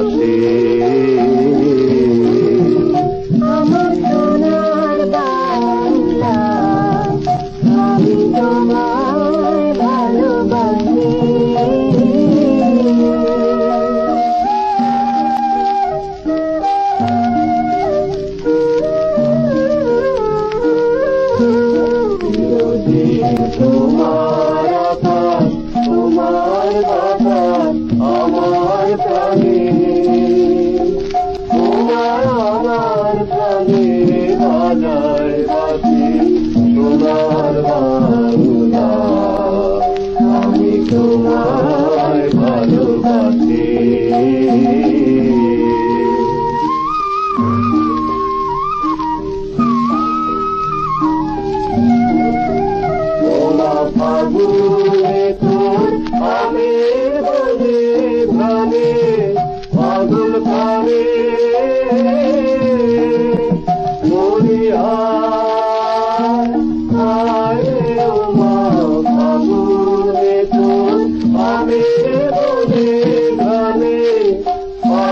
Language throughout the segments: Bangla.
Brasil.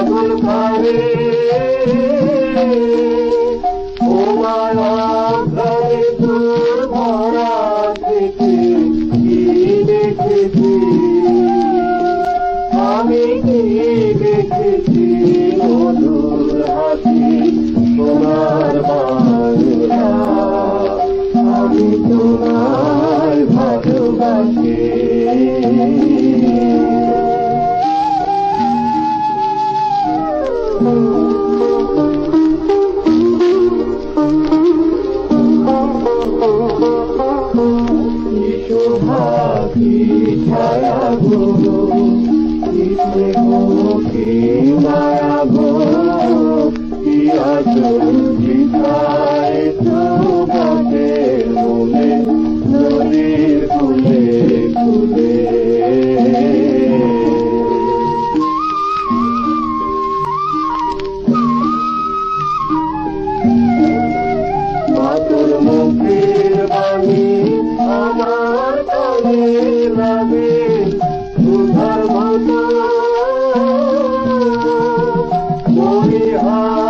সাধুর ঘরে তোমার ঘরে তোর ভরা থেকে কি দেখেছি? আমি কি দেখেছি মধুর হাতি তোমার বাংলা, আমি তোমার ভালোবাসি। Hati jaya. লাগে সুধর্মত হরি হরি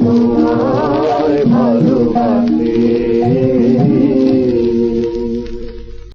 people.